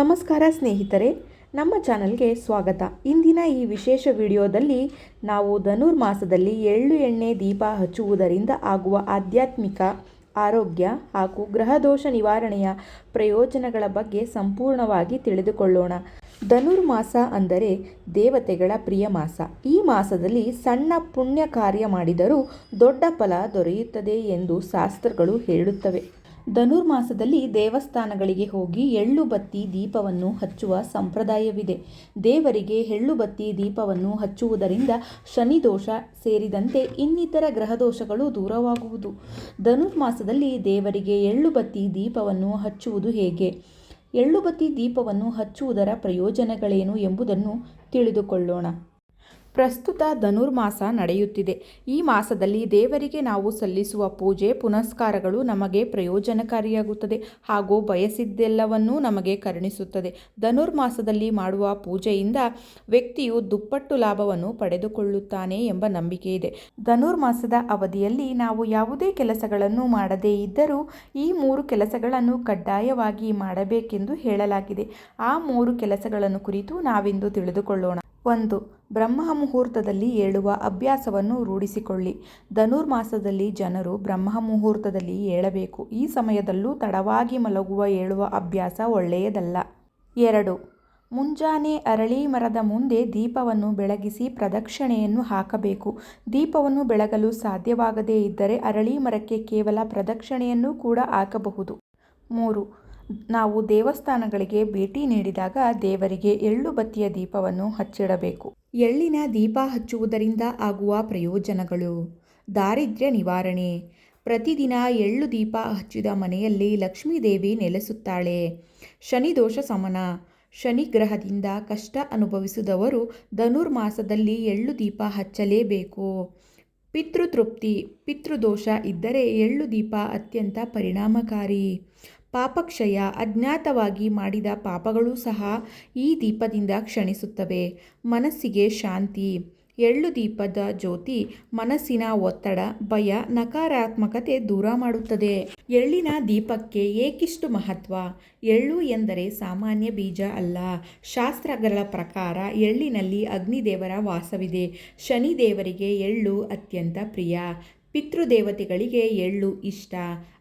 ನಮಸ್ಕಾರ ಸ್ನೇಹಿತರೆ, ನಮ್ಮ ಚಾನಲ್ಗೆ ಸ್ವಾಗತ. ಇಂದಿನ ಈ ವಿಶೇಷ ವಿಡಿಯೋದಲ್ಲಿ ನಾವು ಧನುರ್ಮಾಸದಲ್ಲಿ ಎಳ್ಳು ಎಣ್ಣೆ ದೀಪ ಹಚ್ಚುವುದರಿಂದ ಆಗುವ ಆಧ್ಯಾತ್ಮಿಕ ಆರೋಗ್ಯ ಹಾಗೂ ಗ್ರಹದೋಷ ನಿವಾರಣೆಯ ಪ್ರಯೋಜನಗಳ ಬಗ್ಗೆ ಸಂಪೂರ್ಣವಾಗಿ ತಿಳಿದುಕೊಳ್ಳೋಣ. ಧನುರ್ಮಾಸ ಅಂದರೆ ದೇವತೆಗಳ ಪ್ರಿಯ ಮಾಸ. ಈ ಮಾಸದಲ್ಲಿ ಸಣ್ಣ ಪುಣ್ಯ ಕಾರ್ಯ ಮಾಡಿದರೂ ದೊಡ್ಡ ಫಲ ದೊರೆಯುತ್ತದೆ ಎಂದು ಶಾಸ್ತ್ರಗಳು ಹೇಳುತ್ತವೆ. ಧನುರ್ಮಾಸದಲ್ಲಿ ದೇವಸ್ಥಾನಗಳಿಗೆ ಹೋಗಿ ಎಳ್ಳು ಬತ್ತಿ ದೀಪವನ್ನು ಹಚ್ಚುವ ಸಂಪ್ರದಾಯವಿದೆ. ದೇವರಿಗೆ ಎಳ್ಳು ಬತ್ತಿ ದೀಪವನ್ನು ಹಚ್ಚುವುದರಿಂದ ಶನಿದೋಷ ಸೇರಿದಂತೆ ಇನ್ನಿತರ ಗ್ರಹದೋಷಗಳು ದೂರವಾಗುವುದು. ಧನುರ್ಮಾಸದಲ್ಲಿ ದೇವರಿಗೆ ಎಳ್ಳು ಬತ್ತಿ ದೀಪವನ್ನು ಹಚ್ಚುವುದು ಹೇಗೆ? ಎಳ್ಳು ಬತ್ತಿ ದೀಪವನ್ನು ಹಚ್ಚುವುದರ ಪ್ರಯೋಜನಗಳೇನು ಎಂಬುದನ್ನು ತಿಳಿದುಕೊಳ್ಳೋಣ. ಪ್ರಸ್ತುತ ಧನುರ್ಮಾಸ ನಡೆಯುತ್ತಿದೆ. ಈ ಮಾಸದಲ್ಲಿ ದೇವರಿಗೆ ನಾವು ಸಲ್ಲಿಸುವ ಪೂಜೆ, ಪುನಸ್ಕಾರಗಳು ನಮಗೆ ಪ್ರಯೋಜನಕಾರಿಯಾಗುತ್ತದೆ ಹಾಗೂ ಬಯಸಿದ್ದೆಲ್ಲವನ್ನೂ ನಮಗೆ ಕರುಣಿಸುತ್ತದೆ. ಧನುರ್ಮಾಸದಲ್ಲಿ ಮಾಡುವ ಪೂಜೆಯಿಂದ ವ್ಯಕ್ತಿಯು ದುಪ್ಪಟ್ಟು ಲಾಭವನ್ನು ಪಡೆದುಕೊಳ್ಳುತ್ತಾನೆ ಎಂಬ ನಂಬಿಕೆ ಇದೆ. ಧನುರ್ಮಾಸದ ಅವಧಿಯಲ್ಲಿ ನಾವು ಯಾವುದೇ ಕೆಲಸಗಳನ್ನು ಮಾಡದೇ ಇದ್ದರೂ ಈ ಮೂರು ಕೆಲಸಗಳನ್ನು ಕಡ್ಡಾಯವಾಗಿ ಮಾಡಬೇಕೆಂದು ಹೇಳಲಾಗಿದೆ. ಆ ಮೂರು ಕೆಲಸಗಳನ್ನು ಕುರಿತು ನಾವಿಂದು ತಿಳಿದುಕೊಳ್ಳೋಣ. ಒಂದು ಬ್ರಹ್ಮ ಮುಹೂರ್ತದಲ್ಲಿ ಏಳುವ ಅಭ್ಯಾಸವನ್ನು ರೂಢಿಸಿಕೊಳ್ಳಿ. ಧನುರ್ಮಾಸದಲ್ಲಿ ಜನರು ಬ್ರಹ್ಮ ಮುಹೂರ್ತದಲ್ಲಿ ಏಳಬೇಕು. ಈ ಸಮಯದಲ್ಲೂ ತಡವಾಗಿ ಮಲಗುವ ಏಳುವ ಅಭ್ಯಾಸ ಒಳ್ಳೆಯದಲ್ಲ. ಎರಡು. ಮುಂಜಾನೆ ಅರಳಿ ಮರದ ಮುಂದೆ ದೀಪವನ್ನು ಬೆಳಗಿಸಿ ಪ್ರದಕ್ಷಿಣೆಯನ್ನು ಹಾಕಬೇಕು. ದೀಪವನ್ನು ಬೆಳಗಲು ಸಾಧ್ಯವಾಗದೇ ಇದ್ದರೆ ಅರಳಿ ಮರಕ್ಕೆ ಕೇವಲ ಪ್ರದಕ್ಷಿಣೆಯನ್ನು ಕೂಡ ಹಾಕಬಹುದು. ಮೂರು. ನಾವು ದೇವಸ್ಥಾನಗಳಿಗೆ ಭೇಟಿ ನೀಡಿದಾಗ ದೇವರಿಗೆ ಎಳ್ಳು ಬತ್ತಿಯ ದೀಪವನ್ನು ಹಚ್ಚಿಡಬೇಕು. ಎಳ್ಳಿನ ದೀಪ ಹಚ್ಚುವುದರಿಂದ ಆಗುವ ಪ್ರಯೋಜನಗಳು. ದಾರಿದ್ರ್ಯ ನಿವಾರಣೆ. ಪ್ರತಿದಿನ ಎಳ್ಳು ದೀಪ ಹಚ್ಚಿದ ಮನೆಯಲ್ಲಿ ಲಕ್ಷ್ಮೀದೇವಿ ನೆಲೆಸುತ್ತಾಳೆ. ಶನಿದೋಷ ಸಮನ ಶನಿ ಗ್ರಹದಿಂದ ಕಷ್ಟ ಅನುಭವಿಸಿದವರು ಧನುರ್ಮಾಸದಲ್ಲಿ ಎಳ್ಳು ದೀಪ ಹಚ್ಚಲೇಬೇಕು. ಪಿತೃತೃಪ್ತಿ, ಪಿತೃದೋಷ ಇದ್ದರೆ ಎಳ್ಳು ದೀಪ ಅತ್ಯಂತ ಪರಿಣಾಮಕಾರಿ. ಪಾಪಕ್ಷಯ ಅಜ್ಞಾತವಾಗಿ ಮಾಡಿದ ಪಾಪಗಳೂ ಸಹ ಈ ದೀಪದಿಂದ ಕ್ಷಣಿಸುತ್ತವೆ. ಮನಸ್ಸಿಗೆ ಶಾಂತಿ. ಎಳ್ಳು ದೀಪದ ಜ್ಯೋತಿ ಮನಸ್ಸಿನ ಒತ್ತಡ, ಭಯ, ನಕಾರಾತ್ಮಕತೆ ದೂರ ಮಾಡುತ್ತದೆ. ಎಳ್ಳಿನ ದೀಪಕ್ಕೆ ಏಕಿಷ್ಟು ಮಹತ್ವ? ಎಳ್ಳು ಎಂದರೆ ಸಾಮಾನ್ಯ ಬೀಜ ಅಲ್ಲ. ಶಾಸ್ತ್ರಗಳ ಪ್ರಕಾರ ಎಳ್ಳಿನಲ್ಲಿ ಅಗ್ನಿದೇವರ ವಾಸವಿದೆ. ಶನಿದೇವರಿಗೆ ಎಳ್ಳು ಅತ್ಯಂತ ಪ್ರಿಯ. ಪಿತೃದೇವತೆಗಳಿಗೆ ಎಳ್ಳು ಇಷ್ಟ.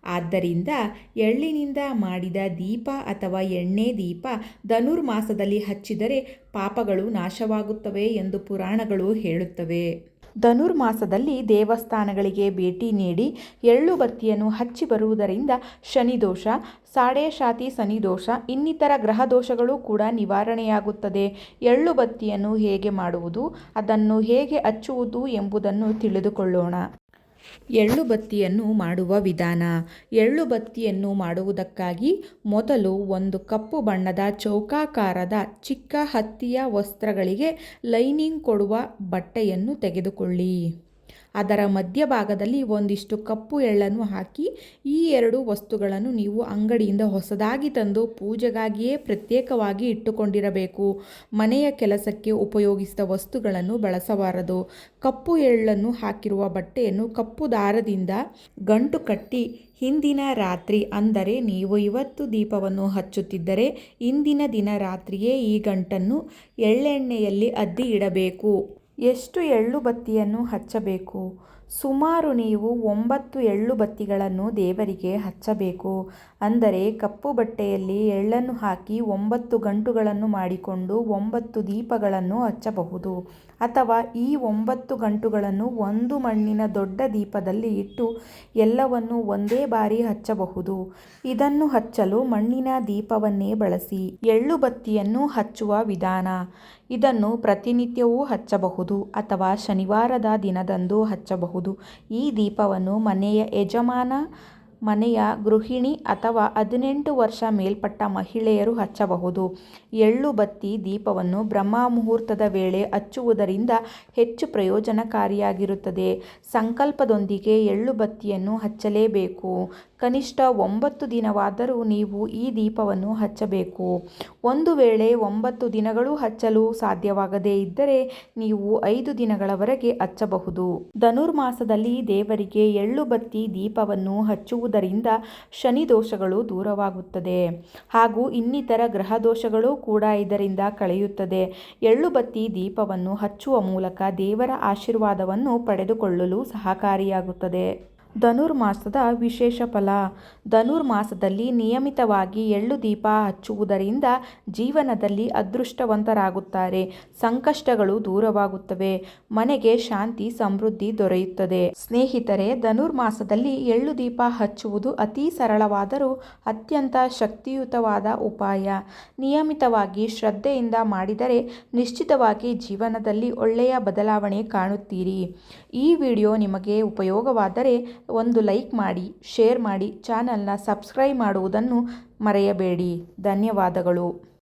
ಆದ್ದರಿಂದ ಎಳ್ಳಿನಿಂದ ಮಾಡಿದ ದೀಪ ಅಥವಾ ಎಣ್ಣೆ ದೀಪ ಧನುರ್ಮಾಸದಲ್ಲಿ ಹಚ್ಚಿದರೆ ಪಾಪಗಳು ನಾಶವಾಗುತ್ತವೆ ಎಂದು ಪುರಾಣಗಳು ಹೇಳುತ್ತವೆ. ಧನುರ್ಮಾಸದಲ್ಲಿ ದೇವಸ್ಥಾನಗಳಿಗೆ ಭೇಟಿ ನೀಡಿ ಎಳ್ಳು ಬತ್ತಿಯನ್ನು ಹಚ್ಚಿ ಬರುವುದರಿಂದ ಶನಿದೋಷ ಸಾಡೆ ಶಾತಿ ಶನಿದೋಷ ಇನ್ನಿತರ ಗ್ರಹದೋಷಗಳು ಕೂಡ ನಿವಾರಣೆಯಾಗುತ್ತದೆ. ಎಳ್ಳು ಬತ್ತಿಯನ್ನು ಹೇಗೆ ಮಾಡುವುದು, ಅದನ್ನು ಹೇಗೆ ಹಚ್ಚುವುದು ಎಂಬುದನ್ನು ತಿಳಿದುಕೊಳ್ಳೋಣ. ಎಳ್ಳು ಬತ್ತಿಯನ್ನು ಮಾಡುವ ವಿಧಾನ. ಎಳ್ಳು ಬತ್ತಿಯನ್ನು ಮಾಡುವುದಕ್ಕಾಗಿ ಮೊದಲು ಒಂದು ಕಪ್ಪು ಬಣ್ಣದ ಚೌಕಾಕಾರದ ಚಿಕ್ಕ ಹತ್ತಿಯ ವಸ್ತ್ರಗಳಿಗೆ ಲೈನಿಂಗ್ ಕೊಡುವ ಬಟ್ಟೆಯನ್ನು ತೆಗೆದುಕೊಳ್ಳಿ. ಅದರ ಮಧ್ಯಭಾಗದಲ್ಲಿ ಒಂದಿಷ್ಟು ಕಪ್ಪು ಎಳ್ಳನ್ನು ಹಾಕಿ, ಈ ಎರಡು ವಸ್ತುಗಳನ್ನು ನೀವು ಅಂಗಡಿಯಿಂದ ಹೊಸದಾಗಿ ತಂದು ಪೂಜೆಗಾಗಿಯೇ ಪ್ರತ್ಯೇಕವಾಗಿ ಇಟ್ಟುಕೊಂಡಿರಬೇಕು. ಮನೆಯ ಕೆಲಸಕ್ಕೆ ಉಪಯೋಗಿಸಿದ ವಸ್ತುಗಳನ್ನು ಬಳಸಬಾರದು. ಕಪ್ಪು ಎಳ್ಳನ್ನು ಹಾಕಿರುವ ಬಟ್ಟೆಯನ್ನು ಕಪ್ಪು ದಾರದಿಂದ ಗಂಟು ಕಟ್ಟಿ, ಹಿಂದಿನ ರಾತ್ರಿ ಅಂದರೆ ನೀವು ಇವತ್ತು ದೀಪವನ್ನು ಹಚ್ಚುತ್ತಿದ್ದರೆ ಇಂದಿನ ದಿನ ರಾತ್ರಿಯೇ ಈ ಗಂಟನ್ನು ಎಳ್ಳೆಣ್ಣೆಯಲ್ಲಿ ಅದ್ದಿ ಇಡಬೇಕು. ಎಷ್ಟು ಎಳ್ಳು ಬತ್ತಿಯನ್ನು ಹಚ್ಚಬೇಕು? ಸುಮಾರು ನೀವು ಒಂಬತ್ತು ಎಳ್ಳು ಬತ್ತಿಗಳನ್ನು ದೇವರಿಗೆ ಹಚ್ಚಬೇಕು. ಅಂದರೆ ಕಪ್ಪು ಬಟ್ಟೆಯಲ್ಲಿ ಎಳ್ಳನ್ನು ಹಾಕಿ ಒಂಬತ್ತು ಗಂಟುಗಳನ್ನು ಮಾಡಿಕೊಂಡು ಒಂಬತ್ತು ದೀಪಗಳನ್ನು ಹಚ್ಚಬಹುದು. ಅಥವಾ ಈ ಒಂಬತ್ತು ಗಂಟುಗಳನ್ನು ಒಂದು ಮಣ್ಣಿನ ದೊಡ್ಡ ದೀಪದಲ್ಲಿ ಇಟ್ಟು ಎಲ್ಲವನ್ನು ಒಂದೇ ಬಾರಿ ಹಚ್ಚಬಹುದು. ಇದನ್ನು ಹಚ್ಚಲು ಮಣ್ಣಿನ ದೀಪವನ್ನೇ ಬಳಸಿ ಎಳ್ಳು ಬತ್ತಿಯನ್ನು ಹಚ್ಚುವ ವಿಧಾನ. ಇದನ್ನು ಪ್ರತಿನಿತ್ಯವೂ ಹಚ್ಚಬಹುದು ಅಥವಾ ಶನಿವಾರದ ದಿನದಂದು ಹಚ್ಚಬಹುದು. ಈ ದೀಪವನ್ನು ಮನೆಯ ಯಜಮಾನ ಮನೆಯ ಗೃಹಿಣಿ ಅಥವಾ ಹದಿನೆಂಟು ವರ್ಷ ಮೇಲ್ಪಟ್ಟ ಮಹಿಳೆಯರು ಹಚ್ಚಬಹುದು. ಎಳ್ಳು ಬತ್ತಿ ದೀಪವನ್ನು ಬ್ರಹ್ಮ ಮುಹೂರ್ತದ ವೇಳೆ ಹಚ್ಚುವುದರಿಂದ ಹೆಚ್ಚು ಪ್ರಯೋಜನಕಾರಿಯಾಗಿರುತ್ತದೆ. ಸಂಕಲ್ಪದೊಂದಿಗೆ ಎಳ್ಳು ಬತ್ತಿಯನ್ನು ಹಚ್ಚಲೇಬೇಕು. ಕನಿಷ್ಠ ಒಂಬತ್ತು ದಿನವಾದರೂ ನೀವು ಈ ದೀಪವನ್ನು ಹಚ್ಚಬೇಕು. ಒಂದು ವೇಳೆ ಒಂಬತ್ತು ದಿನಗಳು ಹಚ್ಚಲು ಸಾಧ್ಯವಾಗದೇ ಇದ್ದರೆ ನೀವು ಐದು ದಿನಗಳವರೆಗೆ ಹಚ್ಚಬಹುದು. ಧನುರ್ಮಾಸದಲ್ಲಿ ದೇವರಿಗೆ ಎಳ್ಳು ಬತ್ತಿ ದೀಪವನ್ನು ಹಚ್ಚುವುದರಿಂದ ಶನಿ ದೋಷಗಳು ದೂರವಾಗುತ್ತದೆ. ಹಾಗೂ ಇನ್ನಿತರ ಗ್ರಹ ದೋಷಗಳು ಕೂಡ ಇದರಿಂದ ಕಳೆಯುತ್ತದೆ. ಎಳ್ಳು ಬತ್ತಿ ದೀಪವನ್ನು ಹಚ್ಚುವ ಮೂಲಕ ದೇವರ ಆಶೀರ್ವಾದವನ್ನು ಪಡೆದುಕೊಳ್ಳಲು ಸಹಕಾರಿಯಾಗುತ್ತದೆ. ಧನುರ್ಮಾಸದ ವಿಶೇಷ ಫಲ. ಧನುರ್ಮಾಸದಲ್ಲಿ ನಿಯಮಿತವಾಗಿ ಎಳ್ಳು ದೀಪ ಹಚ್ಚುವುದರಿಂದ ಜೀವನದಲ್ಲಿ ಅದೃಷ್ಟವಂತರಾಗುತ್ತಾರೆ. ಸಂಕಷ್ಟಗಳು ದೂರವಾಗುತ್ತವೆ. ಮನೆಗೆ ಶಾಂತಿ, ಸಮೃದ್ಧಿ ದೊರೆಯುತ್ತದೆ. ಸ್ನೇಹಿತರೆ, ಧನುರ್ಮಾಸದಲ್ಲಿ ಎಳ್ಳು ದೀಪ ಹಚ್ಚುವುದು ಅತಿ ಸರಳವಾದರೂ ಅತ್ಯಂತ ಶಕ್ತಿಯುತವಾದ ಉಪಾಯ. ನಿಯಮಿತವಾಗಿ ಶ್ರದ್ಧೆಯಿಂದ ಮಾಡಿದರೆ ನಿಶ್ಚಿತವಾಗಿ ಜೀವನದಲ್ಲಿ ಒಳ್ಳೆಯ ಬದಲಾವಣೆ ಕಾಣುತ್ತೀರಿ. ಈ ವಿಡಿಯೋ ನಿಮಗೆ ಉಪಯೋಗವಾದರೆ ಒಂದು ಲೈಕ್ ಮಾಡಿ ಶೇರ್ ಮಾಡಿ ಚಾನಲ್ನ ಸಬ್ಸ್ಕ್ರೈಬ್ ಮಾಡುವುದನ್ನು ಮರೆಯಬೇಡಿ. ಧನ್ಯವಾದಗಳು.